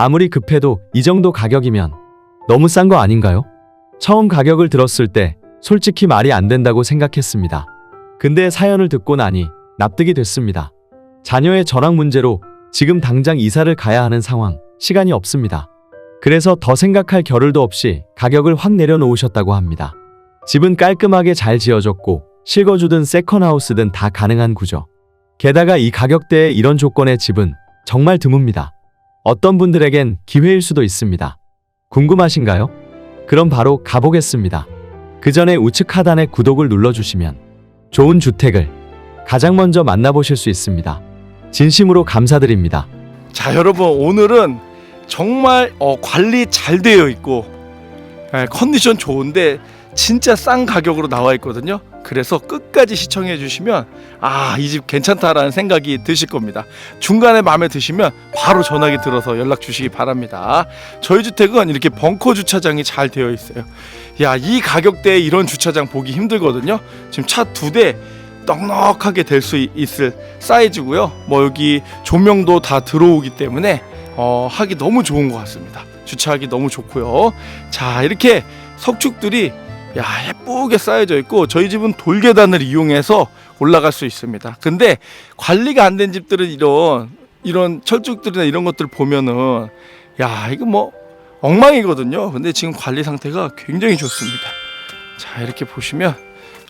아무리 급해도 이 정도 가격이면 너무 싼 거 아닌가요? 처음 가격을 들었을 때 솔직히 말이 안 된다고 생각했습니다. 근데 사연을 듣고 나니 납득이 됐습니다. 자녀의 전학 문제로 지금 당장 이사를 가야 하는 상황, 시간이 없습니다. 그래서 더 생각할 겨를도 없이 가격을 확 내려놓으셨다고 합니다. 집은 깔끔하게 잘 지어졌고 실거주든 세컨하우스든 다 가능한 구조. 게다가 이 가격대에 이런 조건의 집은 정말 드뭅니다. 어떤 분들에겐 기회일 수도 있습니다. 궁금하신가요? 그럼 바로 가보겠습니다. 그 전에 우측 하단에 구독을 눌러주시면 좋은 주택을 가장 먼저 만나보실 수 있습니다. 진심으로 감사드립니다. 자 여러분 오늘은 정말 어, 관리 잘 되어 있고 예, 컨디션 좋은데 진짜 싼 가격으로 나와 있거든요. 그래서 끝까지 시청해 주시면 아 이 집 괜찮다라는 생각이 드실 겁니다. 중간에 마음에 드시면 바로 전화기 들어서 연락 주시기 바랍니다. 저희 주택은 이렇게 벙커 주차장이 잘 되어 있어요. 야 이 가격대에 이런 주차장 보기 힘들거든요. 지금 차 두 대 넉넉하게 될 수 있을 사이즈고요. 뭐 여기 조명도 다 들어오기 때문에 어, 하기 너무 좋은 것 같습니다. 주차하기 너무 좋고요. 자 이렇게 석축들이 야 예쁘게 쌓여져 있고 저희 집은 돌계단을 이용해서 올라갈 수 있습니다. 근데 관리가 안 된 집들은 이런 이런 철쭉들이나 이런 것들 보면은 야 이거 뭐 엉망이거든요. 근데 지금 관리 상태가 굉장히 좋습니다. 자 이렇게 보시면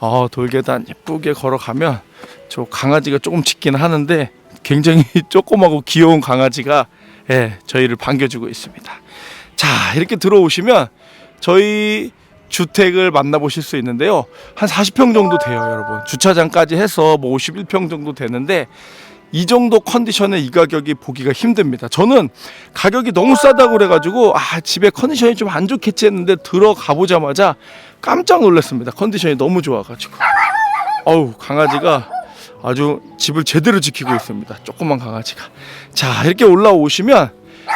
어, 돌계단 예쁘게 걸어가면 저 강아지가 조금 짖긴 하는데 굉장히 조그마고 귀여운 강아지가 예, 저희를 반겨주고 있습니다. 자, 이렇게 들어오시면 저희 주택을 만나보실 수 있는데요. 한 40평 정도 돼요, 여러분. 주차장까지 해서 뭐 51평 정도 되는데 이 정도 컨디션에 이 가격이 보기가 힘듭니다. 저는 가격이 너무 싸다고 그래가지고 아 집에 컨디션이 좀 안 좋겠지 했는데 들어가 보자마자 깜짝 놀랐습니다. 컨디션이 너무 좋아가지고 어우 강아지가 아주 집을 제대로 지키고 있습니다. 조그만 강아지가 자 이렇게 올라오시면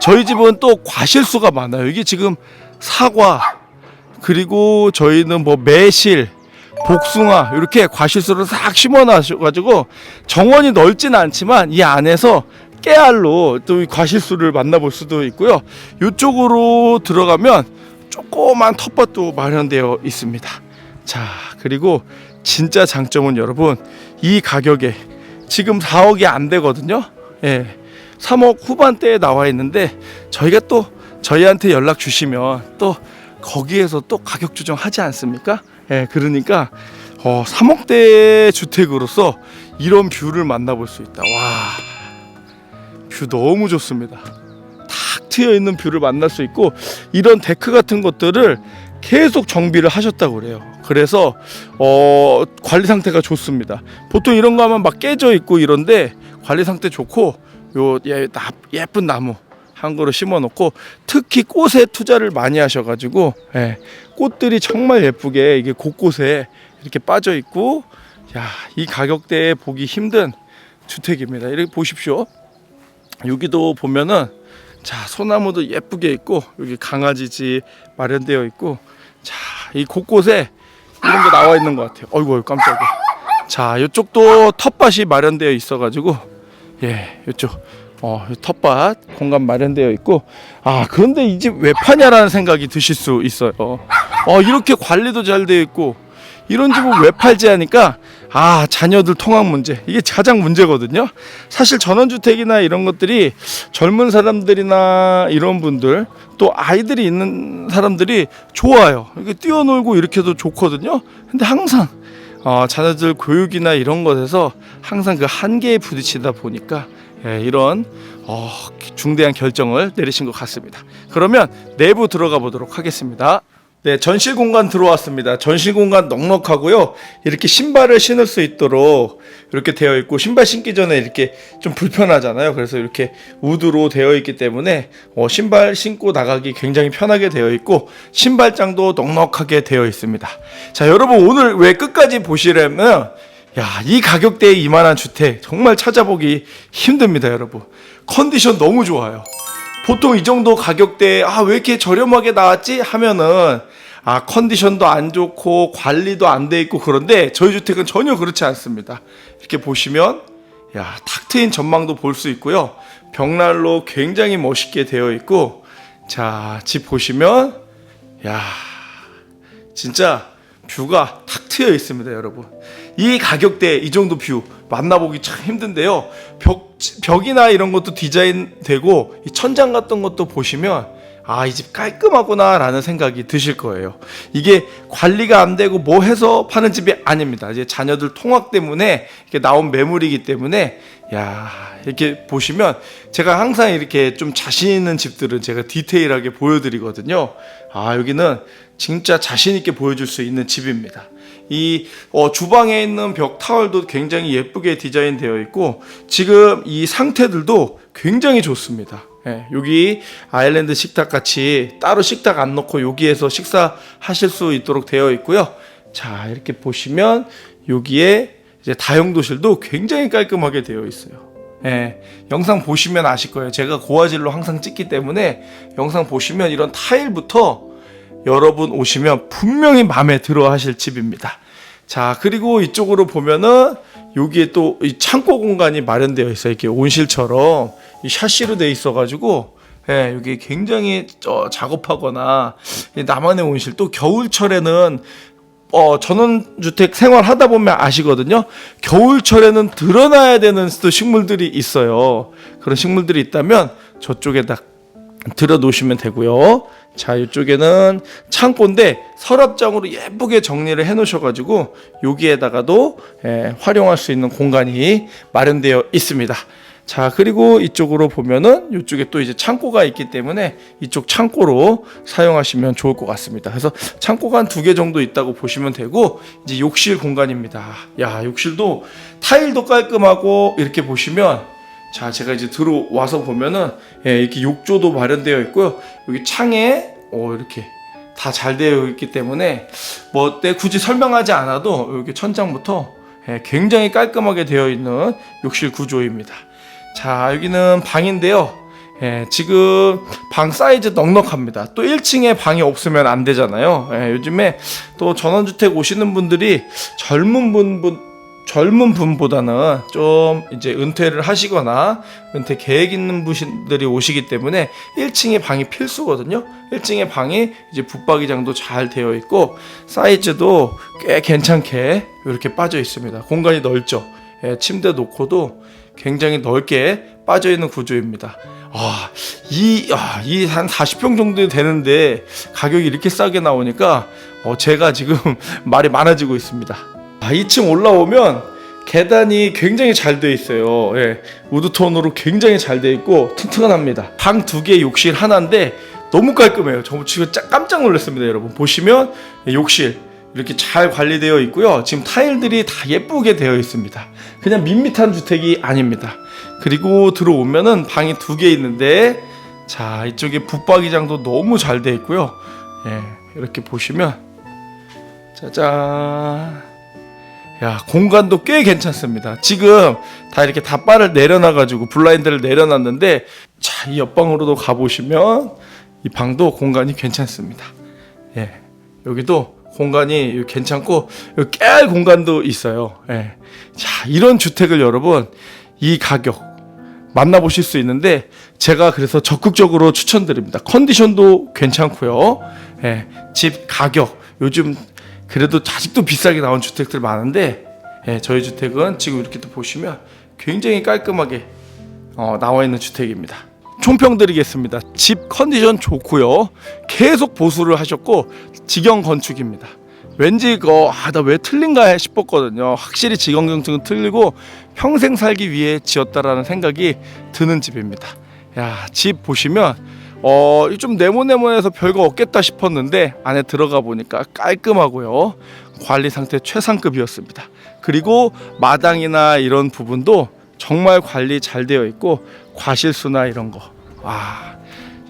저희 집은 또 과실수가 많아요. 이게 지금 사과 그리고 저희는 뭐 매실 복숭아 이렇게 과실수를 싹 심어놔가지고 정원이 넓지는 않지만 이 안에서 깨알로 또이 과실수를 만나볼 수도 있고요. 이쪽으로 들어가면 조그만 텃밭도 마련되어 있습니다. 자 그리고 진짜 장점은 여러분 이 가격에 지금 4억이 안 되거든요. 예, 3억 후반대에 나와 있는데 저희가 또 저희한테 연락 주시면 또 거기에서 또 가격 조정하지 않습니까? 예, 그러니까 어, 3억대 주택으로서 이런 뷰를 만나볼 수 있다. 와, 뷰 너무 좋습니다. 탁 트여 있는 뷰를 만날 수 있고 이런 데크 같은 것들을 계속 정비를 하셨다고 그래요. 그래서 어, 관리 상태가 좋습니다. 보통 이런 거 하면 막 깨져 있고 이런데 관리 상태 좋고 요 예, 나- 예쁜 나무 한 그루 심어 놓고 특히 꽃에 투자를 많이 하셔가지고 예, 꽃들이 정말 예쁘게 이게 곳곳에 이렇게 빠져 있고 야 이 가격대에 보기 힘든 주택입니다. 이렇게 보십시오. 여기도 보면은 자 소나무도 예쁘게 있고 여기 강아지 집 마련되어 있고 자 이 곳곳에 이런 거 나와 있는 것 같아요. 어이구, 깜짝이야. 자 이쪽도 텃밭이 마련되어 있어가지고 예 이쪽 어이 텃밭 공간 마련되어 있고 아 그런데 이 집 왜 파냐라는 생각이 드실 수 있어요. 어 이렇게 관리도 잘 되어 있고 이런 집을 왜 팔지 하니까 아 자녀들 통학 문제 이게 가장 문제거든요. 사실 전원주택이나 이런 것들이 젊은 사람들이나 이런 분들 또 아이들이 있는 사람들이 좋아요. 이렇게 뛰어놀고 이렇게도 좋거든요. 근데 항상 어, 자녀들 교육이나 이런 것에서 항상 그 한계에 부딪히다 보니까 예, 이런 어, 중대한 결정을 내리신 것 같습니다. 그러면 내부 들어가 보도록 하겠습니다. 네, 전실 공간 들어왔습니다. 전실 공간 넉넉하고요. 이렇게 신발을 신을 수 있도록 이렇게 되어 있고 신발 신기 전에 이렇게 좀 불편하잖아요. 그래서 이렇게 우드로 되어 있기 때문에 어, 신발 신고 나가기 굉장히 편하게 되어 있고 신발장도 넉넉하게 되어 있습니다. 자, 여러분 오늘 왜 끝까지 보시려면 야, 이 가격대에 이만한 주택 정말 찾아보기 힘듭니다, 여러분. 컨디션 너무 좋아요. 보통 이 정도 가격대에 아 왜 이렇게 저렴하게 나왔지 하면은 아 컨디션도 안 좋고 관리도 안 돼 있고 그런데 저희 주택은 전혀 그렇지 않습니다. 이렇게 보시면 야, 탁 트인 전망도 볼 수 있고요. 벽난로 굉장히 멋있게 되어 있고 자, 집 보시면 야, 진짜 뷰가 탁 트여 있습니다, 여러분. 이 가격대에 이 정도 뷰 만나보기 참 힘든데요. 벽 벽이나 이런 것도 디자인 되고 이 천장 같은 것도 보시면 아, 이 집 깔끔하구나라는 생각이 드실 거예요. 이게 관리가 안 되고 뭐 해서 파는 집이 아닙니다. 이제 자녀들 통학 때문에 이렇게 나온 매물이기 때문에 야, 이렇게 보시면 제가 항상 이렇게 좀 자신 있는 집들은 제가 디테일하게 보여드리거든요. 아, 여기는 진짜 자신 있게 보여줄 수 있는 집입니다. 이 어, 주방에 있는 벽 타월도 굉장히 예쁘게 디자인되어 있고 지금 이 상태들도 굉장히 좋습니다. 예, 여기 아일랜드 식탁 같이 따로 식탁 안 넣고 여기에서 식사 하실 수 있도록 되어 있고요. 자 이렇게 보시면 여기에 이제 다용도실도 굉장히 깔끔하게 되어 있어요. 예, 영상 보시면 아실 거예요. 제가 고화질로 항상 찍기 때문에 영상 보시면 이런 타일부터 여러분 오시면 분명히 마음에 들어 하실 집입니다. 자, 그리고 이쪽으로 보면은 여기에 또이 창고 공간이 마련되어 있어요. 이렇게 온실처럼 이 샤시로 되어 있어가지고 예, 여기 굉장히 저 작업하거나 이 나만의 온실 또 겨울철에는 어, 전원주택 생활하다 보면 아시거든요. 겨울철에는 드러나야 되는 또 식물들이 있어요. 그런 식물들이 있다면 저쪽에다 들어 놓으시면 되고요. 자, 이쪽에는 창고인데 서랍장으로 예쁘게 정리를 해 놓으셔가지고 여기에다가도 예, 활용할 수 있는 공간이 마련되어 있습니다. 자, 그리고 이쪽으로 보면은 이쪽에 또 이제 창고가 있기 때문에 이쪽 창고로 사용하시면 좋을 것 같습니다. 그래서 창고가 한 두 개 정도 있다고 보시면 되고 이제 욕실 공간입니다. 야, 욕실도 타일도 깔끔하고 이렇게 보시면 자, 제가 이제 들어와서 보면은 예, 이렇게 욕조도 마련되어 있고요. 여기 창에 어, 이렇게 다 잘 되어 있기 때문에 뭐 때 굳이 설명하지 않아도 여기 천장부터 예, 굉장히 깔끔하게 되어 있는 욕실 구조입니다. 자, 여기는 방인데요. 예, 지금 방 사이즈 넉넉합니다. 또 1층에 방이 없으면 안 되잖아요. 예, 요즘에 또 전원주택 오시는 분들이 젊은 분, 분 젊은 분보다는 좀 이제 은퇴를 하시거나 은퇴 계획 있는 분들이 오시기 때문에 1층에 방이 필수거든요. 1층에 방이 이제 붙박이장도 잘 되어 있고 사이즈도 꽤 괜찮게 이렇게 빠져 있습니다. 공간이 넓죠. 예, 침대 놓고도 굉장히 넓게 빠져 있는 구조입니다. 아, 이, 아, 이한 40평 정도 되는데 가격이 이렇게 싸게 나오니까 어, 제가 지금 말이 많아지고 있습니다. 아, 2층 올라오면 계단이 굉장히 잘 돼 있어요. 예, 우드톤으로 굉장히 잘 돼 있고 튼튼합니다. 방 두 개, 욕실 하나인데 너무 깔끔해요. 저 지금 짜- 깜짝 놀랐습니다, 여러분. 보시면 욕실 이렇게 잘 관리되어 있고요. 지금 타일들이 다 예쁘게 되어 있습니다. 그냥 밋밋한 주택이 아닙니다. 그리고 들어오면은 방이 두 개 있는데 자 이쪽에 붙박이장도 너무 잘 되어 있고요. 예, 이렇게 보시면 짜잔. 야 공간도 꽤 괜찮습니다. 지금 다 이렇게 다 바를 내려놔가지고 블라인드를 내려놨는데 자 이 옆방으로도 가보시면 이 방도 공간이 괜찮습니다. 예 여기도 공간이 괜찮고 여기 깨알 공간도 있어요. 예. 자 이런 주택을 여러분 이 가격 만나보실 수 있는데 제가 그래서 적극적으로 추천드립니다. 컨디션도 괜찮고요. 예, 집 가격 요즘 그래도 아직도 비싸게 나온 주택들 많은데 예, 저희 주택은 지금 이렇게 또 보시면 굉장히 깔끔하게 어, 나와 있는 주택입니다. 총평 드리겠습니다. 집 컨디션 좋고요. 계속 보수를 하셨고 직영 건축입니다. 왠지 이거 아 나 왜 틀린가 싶었거든요. 확실히 직영 건축은 틀리고 평생 살기 위해 지었다라는 생각이 드는 집입니다. 야, 집 보시면 어, 좀 네모네모해서 별거 없겠다 싶었는데 안에 들어가 보니까 깔끔하고요. 관리 상태 최상급이었습니다. 그리고 마당이나 이런 부분도 정말 관리 잘 되어 있고 과실수나 이런 거. 와.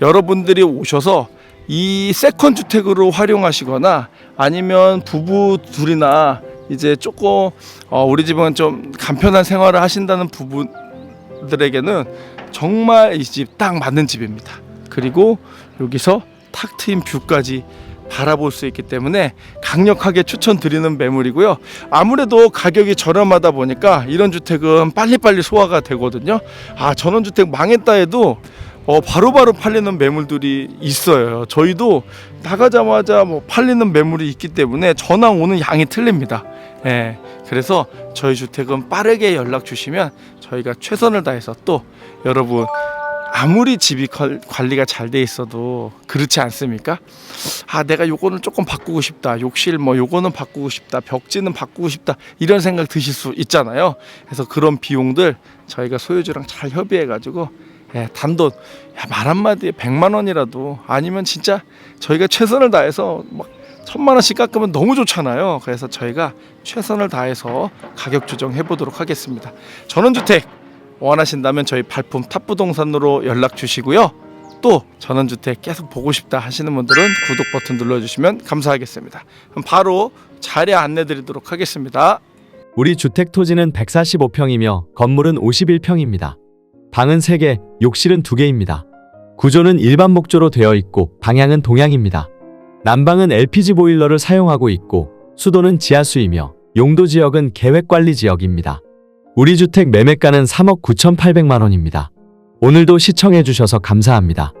여러분들이 오셔서 이 세컨 주택으로 활용하시거나 아니면 부부 둘이나 이제 조금 어, 우리 집은 좀 간편한 생활을 하신다는 부부들에게는 정말 이 집 딱 맞는 집입니다. 그리고 여기서 탁 트인 뷰까지 바라볼 수 있기 때문에 강력하게 추천드리는 매물이고요. 아무래도 가격이 저렴하다 보니까 이런 주택은 빨리빨리 소화가 되거든요. 아 전원주택 망했다 해도 어 바로바로 팔리는 매물들이 있어요. 저희도 나가자마자 뭐 팔리는 매물이 있기 때문에 전화 오는 양이 틀립니다. 예. 그래서 저희 주택은 빠르게 연락 주시면 저희가 최선을 다해서 또 여러분 아무리 집이 관- 관리가 잘 돼 있어도 그렇지 않습니까? 아 내가 요거는 조금 바꾸고 싶다. 욕실 뭐 요거는 바꾸고 싶다. 벽지는 바꾸고 싶다. 이런 생각 드실 수 있잖아요. 그래서 그런 비용들 저희가 소유주랑 잘 협의해 가지고 예, 단돈 야, 말 한마디에 100만 원이라도 아니면 진짜 저희가 최선을 다해서 막 천만 원씩 깎으면 너무 좋잖아요. 그래서 저희가 최선을 다해서 가격 조정해 보도록 하겠습니다. 전원주택 원하신다면 저희 발품 탑부동산으로 연락 주시고요 또 전원주택 계속 보고 싶다 하시는 분들은 구독 버튼 눌러주시면 감사하겠습니다. 그럼 바로 자리 안내 드리도록 하겠습니다. 우리 주택 토지는 145평이며 건물은 51평입니다. 방은 3개, 욕실은 2개입니다. 구조는 일반 목조로 되어 있고 방향은 동향입니다. 난방은 LPG 보일러를 사용하고 있고 수도는 지하수이며 용도 지역은 계획 관리 지역입니다. 우리 주택 매매가는 3억 9,800만 원입니다. 오늘도 시청해 주셔서 감사합니다.